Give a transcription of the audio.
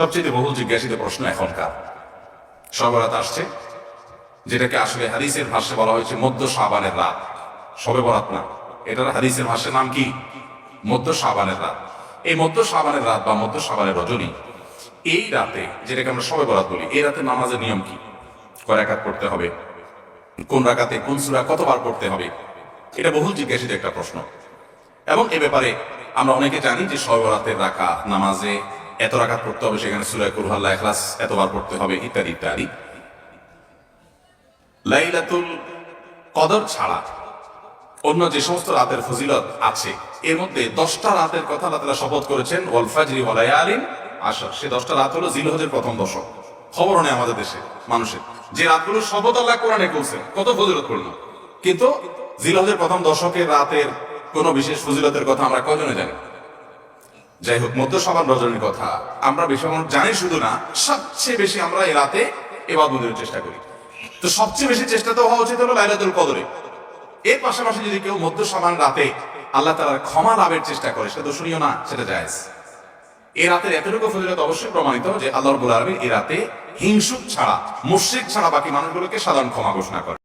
সবচেয়ে বহুল জিজ্ঞাসিত প্রশ্ন এখনকার সবরাত আসছে, যেটাকে আসলে হাদিসের ভাষ্যে বলা হয়েছে মধ্য সাবানের রাত। সবে বরাত না, এটার হাদিসের ভাষ্যের নাম কি? মধ্য সাবানের রাত। এই মধ্য সাবানের রাত বা মধ্য সাবানের রজনী, এই রাতে, যেটাকে আমরা সবে বরাত বলি, এই রাতে নামাজের নিয়ম কি? কয় রাকাত পড়তে হবে? কোন রাকাতে কোন সূরা কতবার পড়তে হবে? এটা বহুল জিজ্ঞাসিত একটা প্রশ্ন। এবং এ ব্যাপারে আমরা অনেকে জানি যে সর্বরাতের রাখা নামাজে এত রাকাত পড়তে হবে সেখানে সুরায় কুরহাল্লা এখলাস এতবার পড়তে হবে, ইত্যাদি ইত্যাদি। লাইলাতুল কদর ছাড়া অন্য যে সমস্ত রাতের ফজিলত আছে, এর মধ্যে দশটা রাতের কথা আল্লাহ শপথ করেছেন, ওয়াল ফাজরি ওয়া সে দশটা রাত হলো জিলহজের প্রথম দশক। খবর নেই আমাদের দেশে, মানুষের। যে রাতগুলো শপথ আল্লাহ কোরআনে করছে কত ফজিলত করল কিন্তু জিলহজের প্রথম দশকের রাতের কোন বিশেষ ফজিলতের কথা আমরা কজনে জানি যাই হোক মধ্য সবার রজনীর কথা। আমরা বেশি জানি শুধু না, সবচেয়ে বেশি আমরা এই রাতে এবার বুঝতে চেষ্টা করি। তো সবচেয়ে বেশি চেষ্টা তো হওয়া উচিত হলো লাইলাতুল কদরে। এর পাশাপাশি যদি কেউ মধ্য সমান রাতে আল্লাহ তালার ক্ষমা লাভের চেষ্টা করে, সেটা দর্শনীয় না, সেটা জায়েজ। এই রাতের এতটুকু ফজিলত অবশ্যই প্রমাণিত যে আল্লাহ রবুল এই রাতে হিংসুক ছাড়া, মুশ্রিক ছাড়া বাকি মানুষগুলোকে সাধারণ ক্ষমা ঘোষণা করে